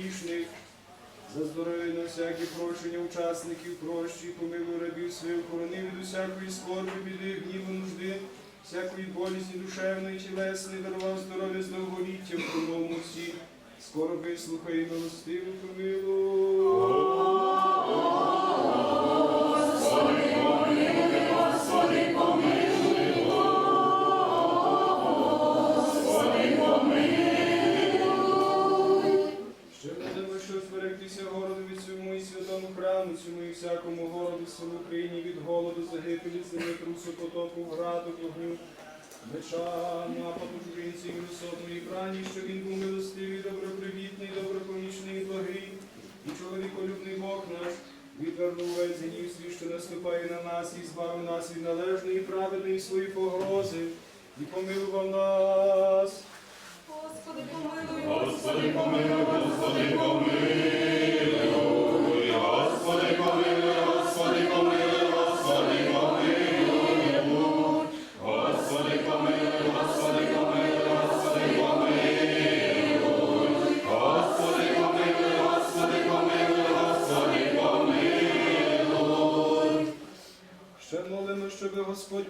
грішних. За здоров'я на всякі прощення учасників, прощі, помилуй рабів своїх, охорони від усякої скорби, біди, гніву, нужди, всякої болісті душевної, тілесної, дарував здоров'я з довголіття в тому всі. Скоро вислухай милостиву помилуй. Зберегтися городу від цьому і святому храму, цьому і всякому городу, селу Україні від голоду, загибелі, зими, трусу, потопу, граду, вогню, меча, нападу чужинців і висотної брані, що він був милостивий, добропривітний, добропомічний, і благий, і чоловіколюбний Бог наш, відвернув весь гнів свій, що наступає на нас, і збавив нас від належної і праведної свої погрози, і помилував нас. Господи, помилуй, Господи, помилуй, Господи, помилуй, молимо, щоб Господь